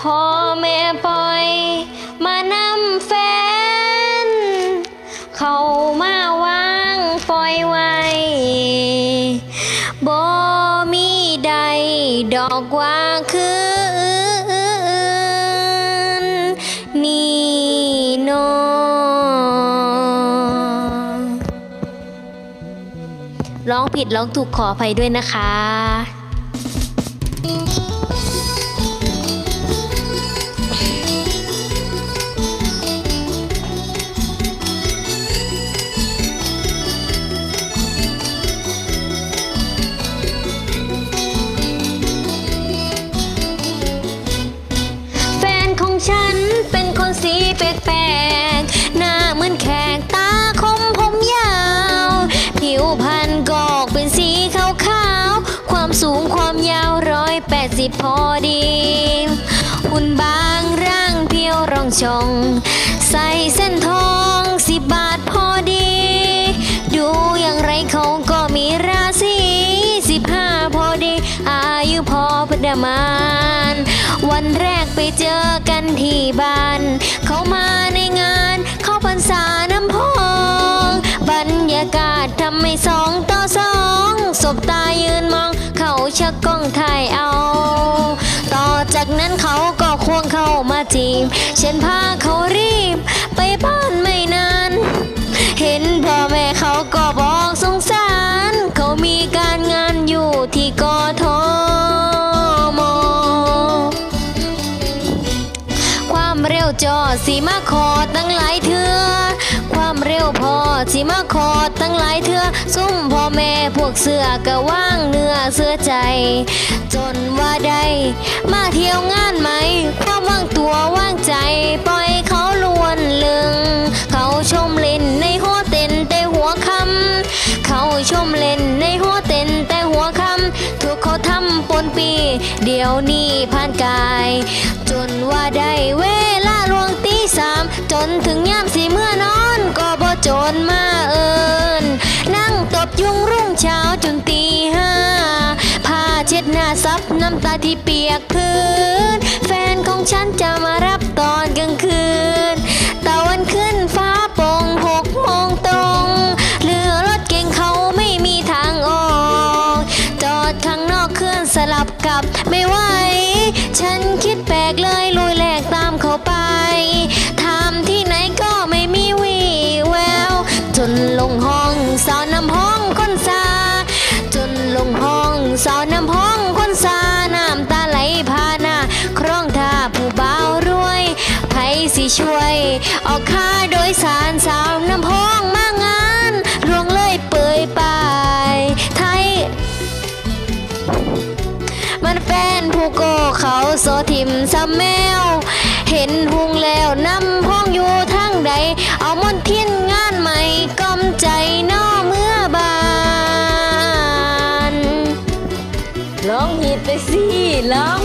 พ่อแม่ปล่อยมานำแฟน เข้ามาวางปล่อยไว้บ่มีใดดอกว่าคืนนี่นอร้องผิดร้องถูกขออภัยด้วยนะคะ นสีแปลกๆหน้าเหมือนแขกตาคมผมยาว ผิวพรรณกอกเป็นสีขาวๆ ความสูงความยาวร้อยแปดสิบพอดี หุ่นบางร่างเพียวรองชอง ใส่เส้นทองสิบบาทพอดี ดูอย่างไรเขาก็มีราศีสิบห้าพอดี อายุพอพดมาน วันแรกไปเจอ กันที่บ้าน เขามาในงานเข้าพรรษาน้ำพองบรรยากาศทำให้สองต่อสองสบตายืนมอง เขาชักกล้องถ่ายเอา ต่อจากนั้นเขาก็ควงเข้ามาจีบฉันพา จอสีมาขอตั้งหลายเถือความเร็วพอสีมาขอตั้งหลายเถือซุ่มพ่อแม่พวกเสือก็ว่างเนื้อเสื้อใจ จนว่าได้มาเที่ยวงานไหม ความว่างตัวว่างใจ ปล่อยเขาลวนลึง เขาชมเล่นในหัวเต้นแต่หัวคำเขาชมเล่นในหัวเต้นแต่หัวคำถูกเขาทำปนปี เดี๋ยวนี้ผ่านกาย จนว่าได้เว นถึงยามสีเมื่อนอนก็บ่โจนมาเอินนั่งตบยุงรุ่งเช้าจนตีห้าผ้าเช็ดหน้าซับน้ำตาที่เปียกพื้น แฟนของฉันจะมารับตอนกลางคืนตะวันขึ้นฟ้าโปร่งหกโมงตรงเรือรถเก่งเขาไม่มีทางออก จอดข้างนอกเคลื่อนสลับกับไม่ไหว ฉันคิดแปลกเลยล ช่วย ออกค่าโดยสารสาวน้ำห้องมางานรวงเลยเปยไปายไทย มันแฟนผู้โกเขาโซทิมซ้ำแมว เห็นหุงแล้วน้ำห้องอยู่ทางใด เอามนทียนงานใหม่กอมใจนอเมื่อบานร้องผิดไปสิร้อง